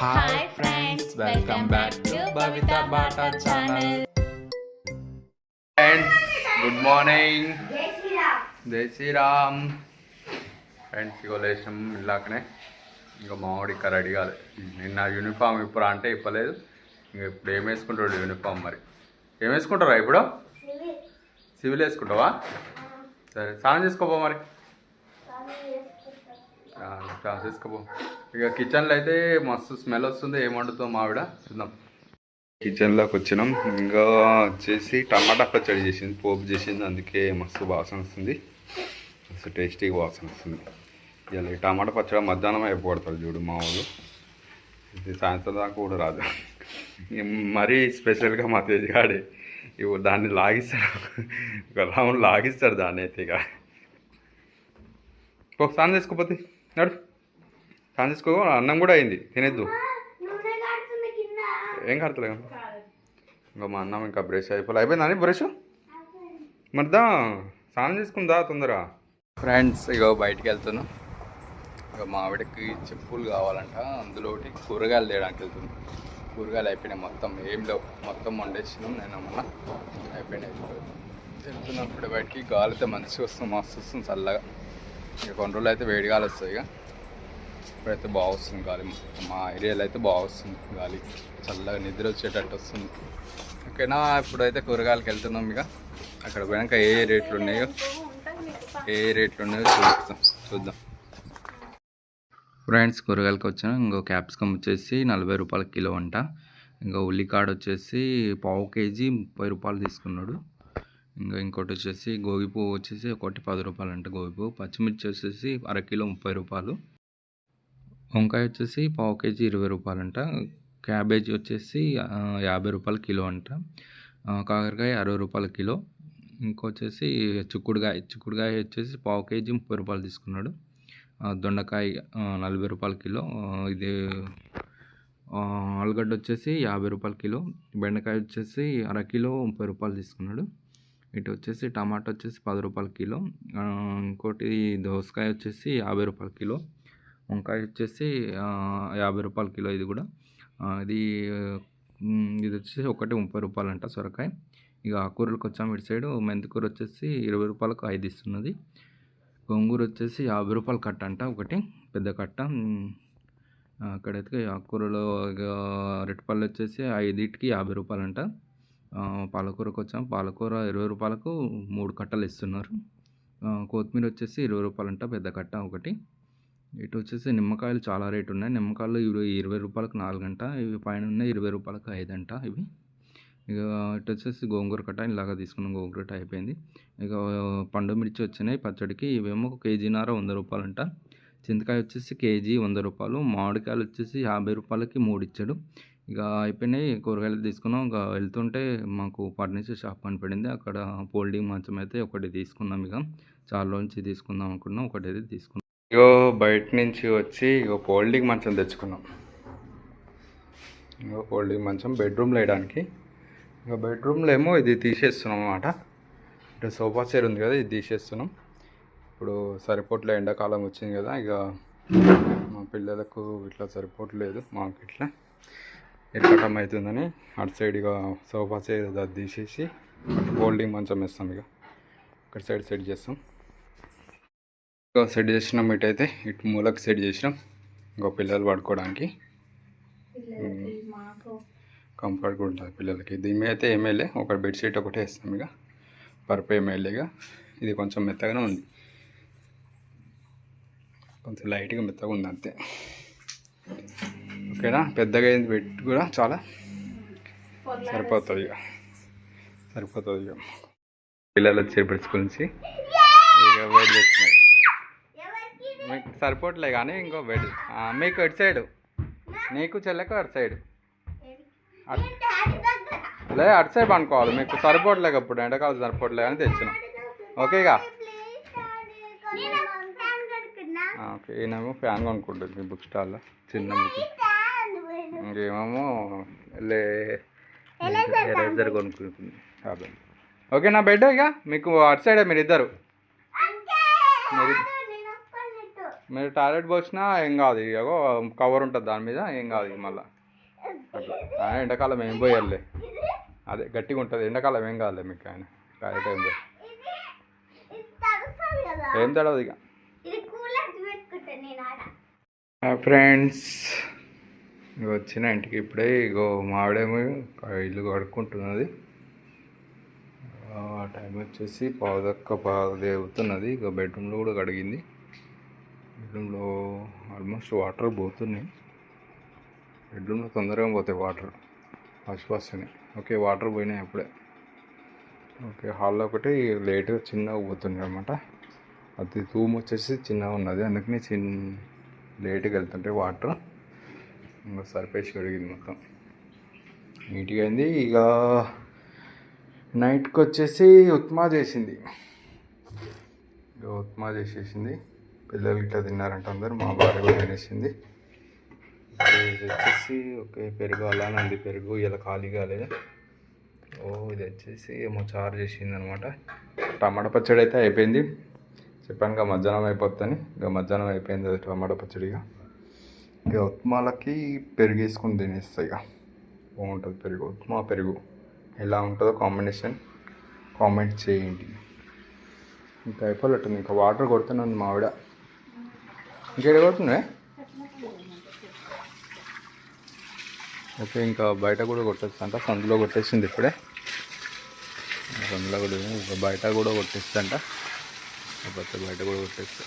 Hi friends welcome back to Bavitha Bata channel friends good morning Jai Shriram friends ఇగో లేచినాం ఇలాకనే ఇంకా మామిడి ఇక్కడ ready కాలేదు నిన్న యూనిఫామ్ ఇప్పుడు అంటే ఇప్పలేదు ఇంక ఇప్పుడు ఏం వేసుకుంటాడు యూనిఫామ్ మరి? ఏం వేసుకుంటారా ఇప్పుడు? సివిల్ వేసుకుంటావా? సరే స్నానం చేసుకోపో మరి. ఆ, స్నానం చేసుకోపో ఇక కిచెన్లో అయితే మస్తు స్మెల్ వస్తుంది ఏం వండుతాం మావిడ చూద్దాం కిచెన్లోకి వచ్చినాం. ఇంకా వచ్చేసి టమాటా పచ్చడి చేసింది పోపు చేసింది. అందుకే మస్తు వాసన వస్తుంది. మస్తు టేస్టీగా వాసన వస్తుంది. ఇలా టమాటా పచ్చడి మధ్యాహ్నం అయిపోతారు చూడు మా వాళ్ళు. ఇది సాయంత్రం దాకా కూడా రాదు. మరీ స్పెషల్గా మా తేజగాడే ఇవి దాన్ని లాగిస్తాడు. ఒక రౌండ్ లాగిస్తాడు దాన్ని అయితే ఇక. ఒకసారి స్నానం చేసుకోపోతే నడు. స్నానం చేసుకో అన్నం కూడా అయింది. తినేద్దు. ఏం కడతలే ఇంకా మా అన్నం ఇంకా బ్రష్ అయిపోలే. అయిపోయిందా అని బ్రష్? మరిదా స్నానం చేసుకుందా తొందర ఫ్రెండ్స్ ఇగో బయటికి వెళ్తున్నాం. ఇక మా ఆవిడకి చెప్పులు కావాలంట. అందులో ఒకటి కూరగాయలు తేయడానికి వెళ్తున్నాం. కూరగాయలు అయిపోయినాయి మొత్తం. ఏం లేవు. మొత్తం వండేసినాం నేను మొన్న. అయిపోయినాయి. వెళ్తున్నాం ఇప్పుడు బయటికి. గాలి అయితే మంచిగా వస్తుంది. మస్తు వస్తుంది చల్లగా. ఇక కొన్ని రోజులు అయితే వేడి గాలి వస్తుంది ఇక. ఇప్పుడైతే బాగా వస్తుంది గాలి మా ఏరియాలో అయితే బాగా వస్తుంది గాలి. చల్లగా నిద్ర వచ్చేటట్టు వస్తుంది. ఓకేనా? ఇప్పుడైతే కూరగాయలకు వెళ్తున్నాం ఇక. అక్కడ పోయాక ఏ రేట్లు ఉన్నాయో ఏ రేట్లు ఉన్నాయో చూద్దాం చూద్దాం. ఫ్రెండ్స్ కూరగాయలకు వచ్చాను. ఇంకో క్యాప్సికమ్ వచ్చేసి నలభై రూపాయల కిలో అంట. ఇంకా ఉల్లికాడ వచ్చేసి పావు కేజీ ముప్పై రూపాయలు తీసుకున్నాడు. ఇంకా ఇంకోటి వచ్చేసి గోగి పువ్వు వచ్చేసి ఒకటి పది రూపాయలు అంట గోగి పువ్వు. పచ్చిమిర్చి వచ్చేసి అరకిలో ముప్పై రూపాయలు. వంకాయ వచ్చేసి పావు కేజీ ఇరవై రూపాయలంట. క్యాబేజీ వచ్చేసి యాభై రూపాయల కిలో అంట. కాకరకాయ అరవై రూపాయల కిలో. ఇంకొచ్చేసి చిక్కుడుకాయ చిక్కుడుకాయ వచ్చేసి పావు కేజీ ముప్పై రూపాయలు తీసుకున్నాడు. దొండకాయ నలభై రూపాయల కిలో. ఇది ఆలుగడ్డ వచ్చేసి యాభై రూపాయల కిలో. బెండకాయ వచ్చేసి అర కిలో ముప్పై రూపాయలు తీసుకున్నాడు. ఇటు వచ్చేసి టమాటా వచ్చేసి పది రూపాయల కిలో ఇంకోటి దోసకాయ వచ్చేసి యాభై రూపాయల కిలో. వంకాయ వచ్చేసి యాభై రూపాయల కిలో ఇది కూడా. ఇది ఇది వచ్చేసి ఒకటి ముప్పై రూపాయలు అంట సొరకాయ. ఇక ఆకూరలకు వచ్చాము ఇటు సైడ్. మెంతికూర వచ్చేసి ఇరవై రూపాయలకు ఐదు ఇస్తున్నది. గోంగూర వచ్చేసి యాభై రూపాయల కట్ట అంట ఒకటి పెద్ద కట్ట. అక్కడైతే ఆకుకూరలో ఇక అరటిపళ్ళు వచ్చేసి ఐదింటికి యాభై రూపాయలు అంట పాలకూరకు వచ్చాం పాలకూర ఇరవై రూపాయలకు మూడు కట్టలు ఇస్తున్నారు కొత్తిమీర వచ్చేసి ఇరవై రూపాయలు అంట పెద్ద కట్ట ఒకటి. ఇటు వచ్చేసి నిమ్మకాయలు చాలా రేటు ఉన్నాయి. నిమ్మకాయలు ఇరవై ఇరవై రూపాయలకు నాలుగు ఇవి పైన ఉన్నాయి ఇరవై రూపాయలకు ఐదు అంట ఇవి. ఇక ఇటు వచ్చేసి గోంగూర కట్ట ఇలాగా తీసుకున్నాం గోంగూర కట్ట అయిపోయింది ఇక పండు మిర్చి వచ్చినాయి పచ్చడికి ఇవేమో కేజీన్నర వంద రూపాయలంట. చింతకాయ వచ్చేసి కేజీ వంద రూపాయలు మామిడికాయలు వచ్చేసి యాభై రూపాయలకి మూడు ఇచ్చాడు. ఇక అయిపోయినాయి. కూరగాయలు తీసుకున్నాం. ఇక వెళ్తుంటే మాకు ఫర్నిచర్ షాప్ కనపడింది. అక్కడ ఫోల్డింగ్ మంచం అయితే ఒకటి తీసుకున్నాం ఇక. చాలా నుంచి తీసుకుందాం అనుకున్నాం. ఒకటి అయితే తీసుకున్నాం. ఇగో బయట నుంచి వచ్చి ఇగో ఫోల్డింగ్ మంచం తెచ్చుకున్నాం. ఇగో ఫోల్డింగ్ మంచం బెడ్రూమ్లో వేయడానికి. ఇక బెడ్రూమ్లో ఏమో ఇది తీసేస్తున్నాం అనమాట ఇటు సోఫా చైర్ ఉంది కదా ఇది తీసేస్తున్నాం. ఇప్పుడు సరిపోట్లే ఎండాకాలం వచ్చింది కదా. ఇక మా పిల్లలకు ఇట్లా సరిపోవట్లేదు మాకు ఇట్లా. ఎక్కటం అవుతుందని అటు సైడ్ ఇక సోఫా సైడ్ అది తీసేసి అటు ఫోల్డింగ్ మంచం వేస్తాం ఇక. అక్కడ సైడ్ సెట్ చేస్తాం. ఇక సెట్ చేసినాం ఇటైతే ఇటు మూలకు సెట్ చేసినాం. ఇంకో పిల్లలు పడుకోవడానికి. కంఫర్ట్గా ఉంటుంది పిల్లలకి. దీని మీద అయితే ఏమేలే ఒక బెడ్షీట్ ఒకటే వేస్తాం ఇక. పరుపు ఏమేలేగా ఇది కొంచెం మెత్తగానే ఉంది. కొంచెం లైట్గా మెత్తగా ఉంది అంతే. ఓకేనా పెద్దగా అయింది బెడ్ కూడా చాలా. సరిపోతుంది ఇక. సరిపోతుంది ఇక. పిల్లలు వచ్చేప్పటి స్కూల్ నుంచి ఇక బెడ్ తెచ్చినాయి మీకు సరిపోవట్లే కానీ ఇంకో బెడ్ మీకు అటు సైడ్ నీకు చెల్లెకు అటు సైడ్ అట్- లే అటు సైడ్ అనుకోవాలి. మీకు సరిపోవట్లేదు అప్పుడు ఎండాకాలం సరిపోవట్లేదు అని తెచ్చినాం. ఓకేగా ఓకే. ఈయనేమో ఫ్యాన్ కొనుక్కుంటుంది బుక్ స్టాల్లో చిన్న బుక్ ఇంకేమేమో లే ఎరేజర్ కొనుక్కుంటుంది కాబట్టి ఓకే నా బెడ్ ఇక మీకు అటు సైడే మీరు ఇద్దరు. మీరు మీరు టాయిలెట్ పోసినా ఏం కాదు ఇగో కవర్ ఉంటుంది దాని మీద ఏం కాదు మళ్ళీ. ఆయన ఎండాకాలం ఏం పోయాలే అదే గట్టిగా ఉంటుంది ఎండాకాలం ఏం కాదులే మీకు ఆయన. టాయిలెట్ ఏం పోయి ఏం తడవదు ఇక. ఫ్రెండ్స్ ఇక వచ్చిన ఇంటికి ఇప్పుడే ఇగో మావిడేమో ఇల్లు కడుక్కుంటున్నది. ఆ టైం వచ్చేసి పావుదక్క పావుది అవుతున్నది. ఇక బెడ్రూమ్లో కూడా కడిగింది. బెడ్రూమ్లో ఆల్మోస్ట్ వాటర్ పోతున్నాయి. బెడ్రూమ్లో తొందరగా పోతాయి వాటర్. ఫస్ట్ ఫస్ట్ని ఓకే వాటర్ పోయినాయి అప్పుడే. ఓకే హాల్లో ఒకటి లేట్గా చిన్నగా పోతున్నాయి అనమాట అది రూమ్ వచ్చేసి చిన్నగా ఉన్నది. అందుకని చిన్న లేట్గా వెళ్తుంటే వాటర్. ఇంకా సర్పేసి కడిగింది మొత్తం. నీట్గా అయింది. ఇక నైట్కి వచ్చేసి ఉప్మా చేసింది. ఇక ఉప్మా చేసేసింది. పిల్లలు ఇట్లా తిన్నారంట అందరు. మా భార్య కూడా తినేసింది. ఇది వచ్చేసి ఓకే పెరుగు అలానే ఉంది పెరుగు. ఇలా ఖాళీ కాలేదు. ఓ ఇది వచ్చేసి ఏమో చారు చేసింది అనమాట టమాటా పచ్చడి అయితే అయిపోయింది. చెప్పాను ఇక మధ్యాహ్నం అయిపోతుంది ఇక మధ్యాహ్నం అయిపోయింది అది టమాటా పచ్చడి ఇక ఉప్మాలకి పెరుగు వేసుకొని తినేస్తాయి ఇక. బాగుంటుంది పెరుగు. ఉప్మా పెరుగు. ఎలా ఉంటుందో కాంబినేషన్ కామెంట్ చేయండి. ఇంకా అయిపోలేట్టుంది ఇంకా వాటర్ కొడుతున్నాను మా ఆవిడ. ఇంకేడ కొడుతున్నాయి ఓకే ఇంకా బయట కూడా కొట్టేస్తంట సందులో కొట్టేసింది ఇప్పుడే. సందులో కూడా ఇంకా బయట కూడా కొట్టేస్తంట లేకపోతే బయట కూడా కొట్టేస్తా.